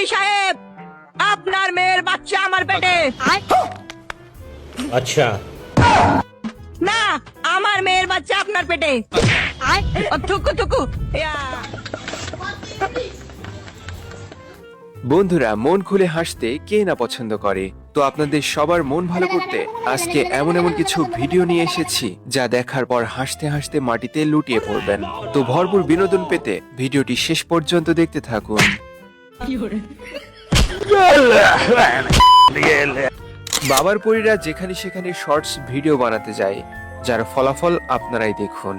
মুন্সি সাহেব আপনার মেয়ের বাচ্চা আমার পেটে। আচ্ছা। না আমার মেয়ের বাচ্চা আপনার পেটে। বন্ধুরা মন খুলে হাসতে কে না পছন্দ করে? তো আপনাদের সবার মন ভালো করতে আজকে এমন এমন কিছু ভিডিও নিয়ে এসেছি যা দেখার পর হাসতে হাসতে মাটিতে লুটিয়ে পড়বেন। তো ভরপুর বিনোদন পেতে ভিডিওটি শেষ পর্যন্ত দেখতে থাকুন। বাবার পরীরা যেখানে সেখানে শর্টস ভিডিও বানাতে যায় যার ফলাফল আপনারাই দেখুন।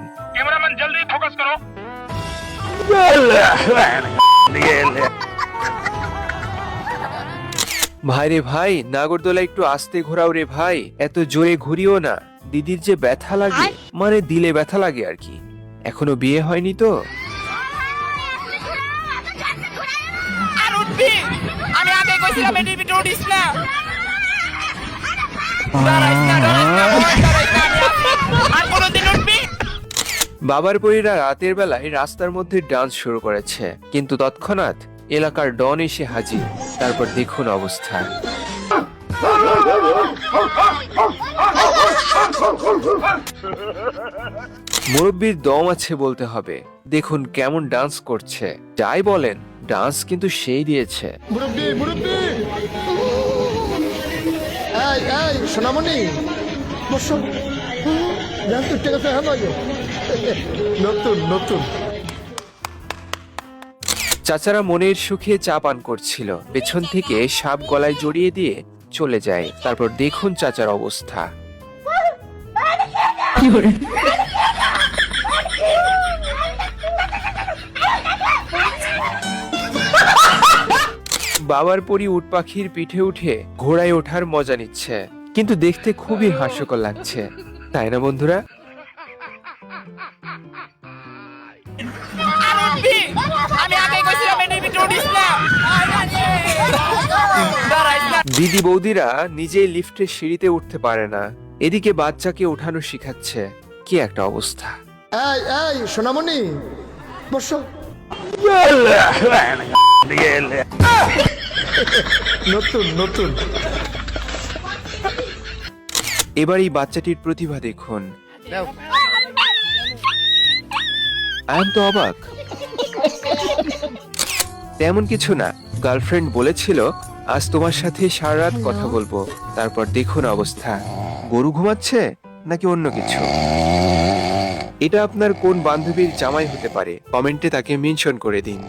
ভাই রে ভাই নাগরদোলা একটু আস্তে ঘোরাও রে ভাই এত জোরে ঘুরিও না। দিদির যে ব্যথা লাগে মানে দিলে ব্যথা লাগে আর কি। এখনও বিয়ে হয়নি তো? আমি কোনোদিন উঠবি? বাবার পরীরা রাতের বেলায় রাস্তার মধ্যে ডান্স শুরু করেছে, কিন্তু তৎক্ষণাৎ এলাকার ডন এসে হাজির। তারপর দেখুন অবস্থা। মুরব্বীর দম আছে বলতে হবে। দেখুন কেমন ডান্স করছে। যাই বলেন ডান্স কিন্তু সেই দিয়েছে। মুরব্বি মুরব্বি! এই এই সোনামণি! বসো। জান তো ঠিক আছে হ্যাঁ নতুন নতুন। চাচারা মনের সুখে চা পান করছিল। পেছন থেকে সাপ গলায় জড়িয়ে দিয়ে চলে যায়। তারপর দেখুন চাচার অবস্থা। বাবার পরি উট পাখির পিঠে উঠে ঘোড়ায় ওঠার মজা নিচ্ছে। কিন্তু দেখতে খুবই হাস্যকর লাগছে। তাই না বন্ধুরা? দিদি বৌদিরা নিজেই লিফটের সিঁড়িতে উঠতে পারে না। এদিকে বাচ্চাকে ওঠানো শিখাচ্ছে। কি একটা অবস্থা। এই এই সোনামণি বসো। নতুন নতুন। এবার এই বাচ্চাটির প্রতিভা দেখুন। আয়াম তো অবাক। তেমন কিছু না। গার্লফ্রেন্ড বলেছিল আজ তোমার সাথে সারা রাত কথা বলব। তারপর দেখুন অবস্থা। গরু ঘুমাচ্ছে নাকি অন্য কিছু? এটা আপনার কোন বান্ধবীর জামাই হতে পারে? কমেন্টে তাকে মেনশন করে দিন।